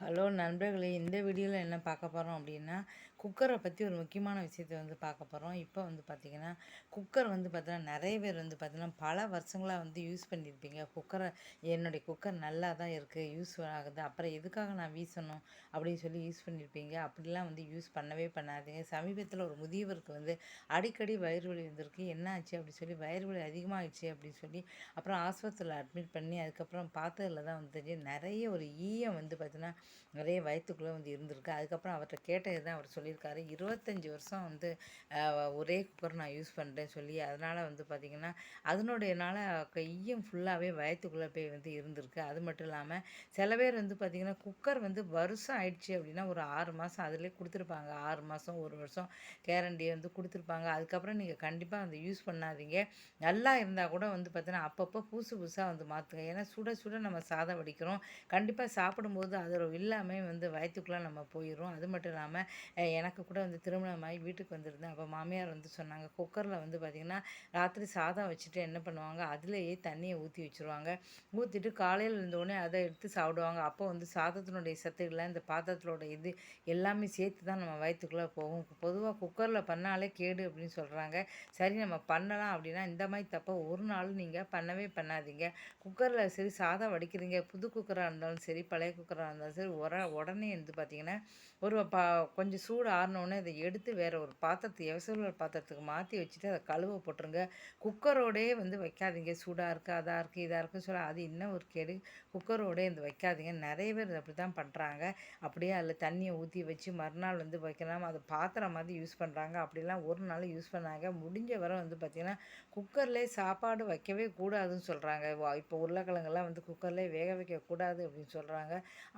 Hello நண்பர்களே இந்த வீடியோவில் என்ன பார்க்க போகிறோம் அப்படின்னா குக்கரை பற்றி ஒரு முக்கியமான விஷயத்தை வந்து பார்க்க போகிறோம் இப்போ வந்து பார்த்திங்கன்னா குக்கர் வந்து பார்த்தீங்கன்னா நிறைய பேர் வந்து பார்த்திங்கன்னா பல வருஷங்களாக வந்து யூஸ் பண்ணியிருப்பீங்க. குக்கரை என்னுடைய குக்கர் நல்லா தான் இருக்குது யூஸ் ஆகுது. அப்புறம் எதுக்காக நான் வீசணும் அப்படின்னு சொல்லி யூஸ் பண்ணியிருப்பீங்க. அப்படிலாம் வந்து யூஸ் பண்ணவே பண்ணாதீங்க. சமீபத்தில் ஒரு முதியவருக்கு வந்து அடிக்கடி வயிறு வலி வந்திருக்கு. என்ன ஆச்சு அப்படின்னு சொல்லி வயிறு வலி அதிகமாகிடுச்சு அப்படின்னு சொல்லி அப்புறம் ஆஸ்பத்திரியில் அட்மிட் பண்ணி அதுக்கப்புறம் பார்த்ததில் தான் வந்து தெரிஞ்சு நிறைய ஒரு ஈயம் வந்து பார்த்திங்கன்னா நிறைய வயிற்றுக்குள்ளே வந்து இருந்திருக்கு. அதுக்கப்புறம் அவர்கிட்ட கேட்டது தான் அவர் சொல்லி சொல்லியிருக்காரு. இருபத்தஞ்சி வருஷம் வந்து ஒரே குக்கர் நான் யூஸ் பண்ணுறேன் சொல்லி அதனால் வந்து பார்த்திங்கன்னா அதனுடையனால கையும் ஃபுல்லாகவே வயத்துக்குள்ளே போய் வந்து இருந்திருக்கு. அது மட்டும் இல்லாமல் சில பேர் வந்து பார்த்திங்கன்னா குக்கர் வந்து வருஷம் ஆயிடுச்சு அப்படின்னா ஒரு ஆறு மாதம் அதிலே கொடுத்துருப்பாங்க. ஆறு மாதம் ஒரு வருஷம் கேரண்டி வந்து கொடுத்துருப்பாங்க. அதுக்கப்புறம் நீங்கள் கண்டிப்பாக வந்து யூஸ் பண்ணாதீங்க. நல்லா இருந்தால் கூட வந்து பார்த்தீங்கன்னா அப்பப்போ புதுசு புதுசாக வந்து மாற்றுங்க ஏன்னா சுட சுட நம்ம சாதம் வடிக்கிறோம். கண்டிப்பாக சாப்பிடும்போது அதில் இல்லாமல் வந்து வயிற்றுக்குள்ளே நம்ம போயிடும் அது மட்டும் இல்லாமல் எனக்கு கூட வந்து திருமணமாகி வீட்டுக்கு வந்திருந்தேன். அப்போ மாமியார் வந்து சொன்னாங்க குக்கரில் வந்து பார்த்திங்கன்னா ராத்திரி சாதம் வச்சுட்டு என்ன பண்ணுவாங்க அதுலேயே தண்ணியை ஊற்றி வச்சுருவாங்க. ஊற்றிட்டு காலையில் இருந்தோடனே அதை எடுத்து சாப்பிடுவாங்க. அப்போ வந்து சாதத்தினுடைய சத்துக்களை இந்த பாத்திரத்தோட இது எல்லாமே சேர்த்து தான் நம்ம வயிற்றுக்குள்ளே போகும். பொதுவாக குக்கரில் பண்ணாலே கேடு அப்படின்னு சொல்கிறாங்க சரி நம்ம பண்ணலாம் அப்படின்னா இந்த மாதிரி தப்பை ஒரு நாள் நீங்கள் பண்ணவே பண்ணாதீங்க. குக்கரில் சரி சாதம் வடிக்கிறீங்க புது குக்கராக இருந்தாலும் சரி பழைய குக்கராக இருந்தாலும் சரி உர உடனே வந்து பார்த்திங்கன்னா ஒரு பா கொஞ்சம் சூடாக சோறு ஆறினோடனே அதை எடுத்து வேறு ஒரு பாத்திரத்தை எவசூல் பாத்திரத்துக்கு மாற்றி வச்சுட்டு அதை கழுவ போட்டுருங்க. குக்கரோடே வந்து வைக்காதீங்க. சூடாக இருக்குது அதாக இருக்குது இதாக இருக்குன்னு சொல்லி அது இன்னும் ஒரு கேடு? குக்கரோடே வந்து வைக்காதீங்க. நிறைய பேர் அப்படி தான் பண்ணுறாங்க அப்படியே அதில் தண்ணியை ஊற்றி வச்சு மறுநாள் வந்து வைக்கலாம். அது பாத்திரம் மாதிரி யூஸ் பண்ணுறாங்க அப்படிலாம் ஒரு நாள் யூஸ் பண்ணாங்க. முடிஞ்ச வரை வந்து பார்த்திங்கன்னா குக்கர்லேயே சாப்பாடு வைக்கவே கூடாதுன்னு சொல்கிறாங்க இப்போ உருளைக்கிழங்கெல்லாம் வந்து குக்கர்லேயே வேக வைக்கக்கூடாது அப்படின்னு சொல்கிறாங்க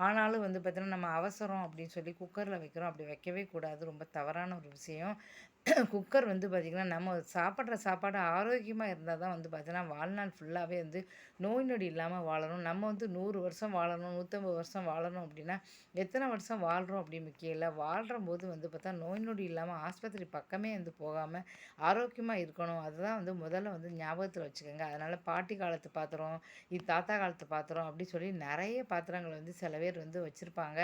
ஆனாலும் வந்து பார்த்திங்கன்னா நம்ம அவசரம் அப்படின்னு சொல்லி குக்கரில் வைக்கிறோம். அப்படி வைக்கவே கூடாது. ரொம்ப தவறான ஒரு விஷயம். குக்கர் வந்து பார்த்திங்கன்னா நம்ம சாப்பிட்ற சாப்பாடு ஆரோக்கியமாக இருந்தால் தான் வந்து பார்த்திங்கன்னா வாழ்நாள் ஃபுல்லாகவே வந்து நோய் நொடி இல்லாமல் வாழணும். நம்ம வந்து நூறு வருஷம் வாழணும் நூற்றம்பது வருஷம் வாழணும் அப்படின்னா எத்தனை வருஷம் வாழ்கிறோம் அப்படி முக்கியம் இல்லை வாழ்கிற போது வந்து பார்த்தா நோய் நொடி இல்லாமல் ஆஸ்பத்திரி பக்கமே வந்து போகாமல் ஆரோக்கியமாக இருக்கணும். அதுதான் வந்து முதல்ல வந்து ஞாபகத்தில் வச்சுக்கோங்க. அதனால் பாட்டி காலத்து பாத்திரம் இது தாத்தா காலத்து பாத்திரம் அப்படி சொல்லி நிறைய பாத்திரங்கள் வந்து சில பேர் வந்து வச்சுருப்பாங்க.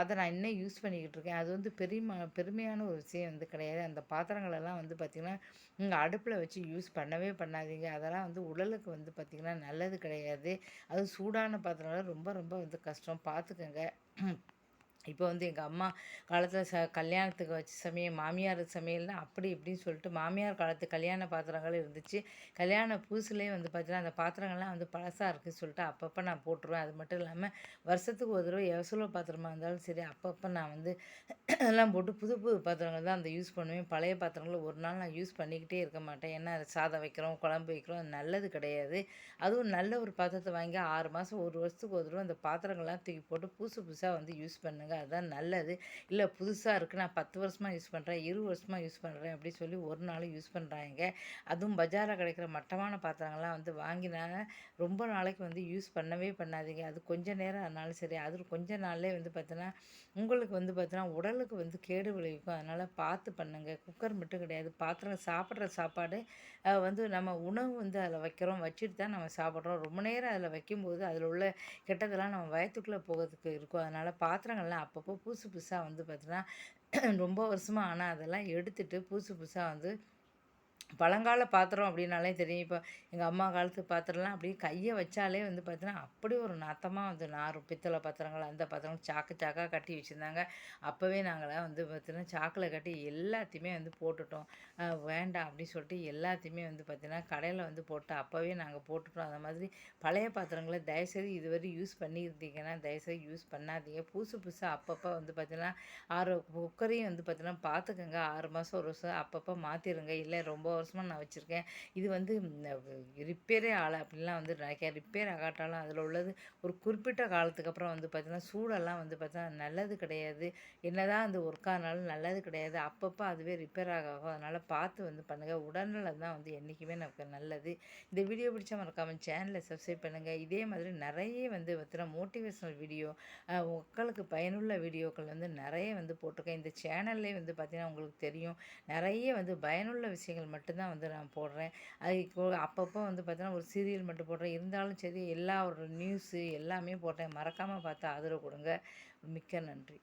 அதை நான் இன்னும் யூஸ் பண்ணிக்கிட்டு இருக்கேன். அது வந்து பெரிய பெருமை பெருமையான ஒரு விஷயம் வந்து கிடையாது. அந்த பாத்திரங்களெல்லாம் வந்து பார்த்திங்கன்னா இங்கே அடுப்பில் வச்சு யூஸ் பண்ணவே பண்ணாதீங்க. அதெல்லாம் வந்து உடலுக்கு வந்து பார்த்திங்கன்னா நல்லது கிடையாது. அதுவும் சூடான பாத்திரம்லாம் ரொம்ப ரொம்ப வந்து கஷ்டம். பார்த்துக்கோங்க இப்போ வந்து எங்கள் அம்மா காலத்தில் ச கல்யாணத்துக்கு வச்ச சமையல் மாமியார் சமையல்னால் அப்படி இப்படின்னு சொல்லிட்டு மாமியார் காலத்து கல்யாண பாத்திரங்கள் இருந்துச்சு. கல்யாண புதுசுலேயே வந்து பார்த்தீங்கன்னா அந்த பாத்திரங்கள்லாம் வந்து பழசாக இருக்குதுன்னு சொல்லிட்டு அப்பப்போ நான் போட்டுருவேன். அது மட்டும் இல்லாமல் வருஷத்துக்கு ஒரு தடவை எவசூல பாத்திரமாக இருந்தாலும் சரி அப்பப்போ நான் வந்து எல்லாம் போட்டு புது புது பாத்திரங்கள் தான் அந்த யூஸ் பண்ணுவேன். பழைய பாத்திரங்களை ஒரு நாள் நான் யூஸ் பண்ணிக்கிட்டே இருக்க மாட்டேன். ஏன்னா அது சாதம் வைக்கிறோம் குழம்பு வைக்கிறோம் அது நல்லது கிடையாது. அதுவும் நல்ல ஒரு பாத்திரத்தை வாங்கி ஆறு மாதம் ஒரு வருஷத்துக்கு ஒரு தடவை அந்த பாத்திரங்கள்லாம் தூக்கி போட்டு புதுசு புதுசாக வந்து யூஸ் பண்ணுங்கள் அதுதான் நல்லது. இல்லை புதுசாக இருக்குது நான் பத்து வருஷமாக யூஸ் பண்ணுறேன் இருபது வருஷமாக யூஸ் பண்ணுறேன் அப்படி சொல்லி ஒரு நாள் யூஸ் பண்ணுறாங்க அதுவும் பஜாரில் கிடைக்கிற மட்டமான பாத்திரங்கள்லாம் வந்து வாங்கினாங்க ரொம்ப நாளைக்கு வந்து யூஸ் பண்ணவே பண்ணாதீங்க. அது கொஞ்சம் நேரம் ஆனாலும் சரி அது கொஞ்ச நாள்லேயே வந்து பார்த்தீங்கன்னா உங்களுக்கு வந்து பார்த்தீங்கன்னா உடலுக்கு வந்து கேடு விளைவிக்கும். அதனால் பார்த்து பண்ணுங்கள் குக்கர் மட்டும் கிடையாது. பாத்திரம் சாப்பிட்ற சாப்பாடு வந்து நம்ம உணவு வந்து அதில் வைக்கிறோம். வச்சுட்டு தான் நம்ம சாப்பிட்றோம். ரொம்ப நேரம் அதில் வைக்கும்போது அதில் உள்ள கெட்டதெல்லாம் நம்ம வயத்துக்குள்ளே போகிறதுக்கு இருக்கும். அதனால் பாத்திரங்கள்லாம் அப்பப்போ புதுசு புதுசாக வந்து பார்த்தீங்கன்னா ரொம்ப வருஷமாக ஆனால் அதெல்லாம் எடுத்துகிட்டு புதுசு புதுசாக வந்து பழங்கால பாத்திரம் அப்படின்னாலே தெரியும். இப்போ எங்கள் அம்மா காலத்து பாத்திரம்லாம் அப்படியே கையை வச்சாலே வந்து பார்த்தீங்கன்னா அப்படி ஒரு நாத்தமாக வந்து நார் பித்தளை பாத்திரங்கள் அந்த பாத்திரம் சாக்கு சாக்காக கட்டி வச்சுருந்தாங்க. அப்போவே நாங்களாம் வந்து பார்த்தீங்கன்னா சாக்கில் கட்டி எல்லாத்தையுமே வந்து போட்டுட்டோம். வேண்டாம் அப்படின்னு சொல்லிட்டு எல்லாத்தையுமே வந்து பார்த்தீங்கன்னா கடையில் வந்து போட்டு அப்போவே நாங்கள் போட்டுட்டோம். அந்த மாதிரி பழைய பாத்திரங்களை தயவுசெய்து இதுவரை யூஸ் பண்ணியிருந்தீங்கன்னா தயவுசெய்து யூஸ் பண்ணாதீங்க. புதுசு புதுசாக அப்பப்போ வந்து பார்த்தீங்கன்னா ஆறு குக்கரையும் வந்து பார்த்தீங்கன்னா பார்த்துக்கோங்க ஆறு மாதம் ஒரு வருஷம் அப்பப்போ மாற்றிடுங்க இல்லை ரொம்ப வருஷமாக நான் வச்சுருக்கேன். இது வந்து ரிப்பேரே ஆகலை. அப்படின்லாம் வந்து நினைக்கிறேன் ரிப்பேர் ஆகாட்டாலும் அதில் உள்ளது ஒரு குறிப்பிட்ட காலத்துக்கு அப்புறம் வந்து பார்த்திங்கன்னா சூடெல்லாம் வந்து பார்த்தீங்கன்னா நல்லது கிடையாது. என்ன தான் அந்த ஒர்க் ஆனாலும் நல்லது கிடையாது. அப்பப்போ அதுவே ரிப்பேர் ஆகும். அதனால் பார்த்து வந்து பண்ணுங்கள் உடல்நலம் தான் வந்து என்றைக்குமே நமக்கு நல்லது. இந்த வீடியோ பிடிச்சா மறக்காமல் சேனலை சப்ஸ்கிரைப் பண்ணுங்கள் இதே மாதிரி நிறைய வந்து பார்த்தீங்கன்னா மோட்டிவேஷனல் வீடியோ மக்களுக்கு பயனுள்ள வீடியோக்கள் வந்து நிறைய வந்து போட்டிருக்கேன். இந்த சேனல்லே வந்து பார்த்திங்கன்னா உங்களுக்கு தெரியும். நிறைய வந்து பயனுள்ள விஷயங்கள் மட்டும் மட்டும்தான் வந்து நான் போடுறேன். அது அப்பப்போ வந்து பார்த்தீங்கன்னா ஒரு சீரியல் மட்டும் போடுறேன். இருந்தாலும் சரி எல்லா ஒரு நியூஸு எல்லாமே போடுறேன் மறக்காமல் பார்த்து ஆதரவு கொடுங்க. மிக்க நன்றி.